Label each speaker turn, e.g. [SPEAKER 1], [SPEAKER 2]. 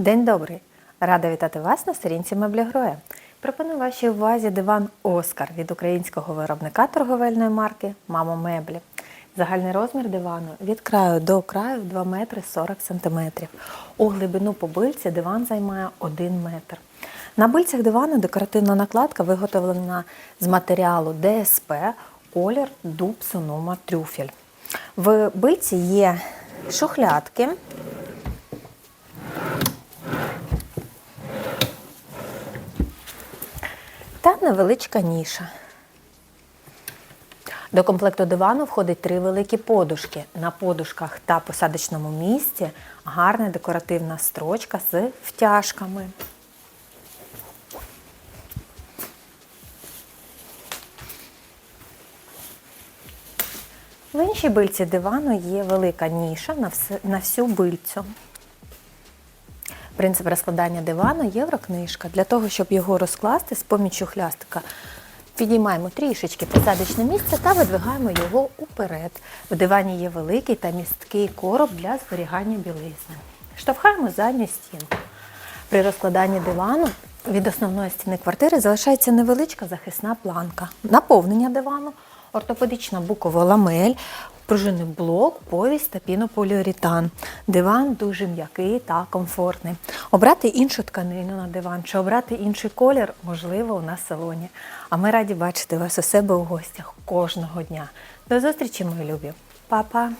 [SPEAKER 1] День добрий! Рада вітати вас на сторінці меблі Гроя. Пропоную вашій увазі диван Оскар від українського виробника торговельної марки Мамо Меблі. Загальний розмір дивану від краю до краю 2 метри 40 сантиметрів. У глибину по бильці диван займає 1 метр. На бильцях дивану декоративна накладка виготовлена з матеріалу ДСП, колір дуб сонома трюфель. В бильці є шухлядки. Та невеличка ніша. До комплекту дивану входить три великі подушки. На подушках та посадочному місці гарна декоративна строчка з втяжками. В іншій бильці дивану є велика ніша на всю бильцю. Принцип розкладання дивану єврокнижка. Для того, щоб його розкласти з поміччю хлястика, підіймаємо трішечки посадочне місце та видвигаємо його уперед. В дивані є великий та місткий короб для зберігання білизни. Штовхаємо задню стінку. При розкладанні дивану від основної стіни квартири залишається невеличка захисна планка. Наповнення дивану, ортопедична букова ламель, пружинний блок, повість та пінополіуретан. Диван дуже м'який та комфортний. Обрати іншу тканину на диван чи обрати інший колір можливо у нас в салоні. А ми раді бачити вас у себе у гостях кожного дня. До зустрічі, мої любі. Па-па!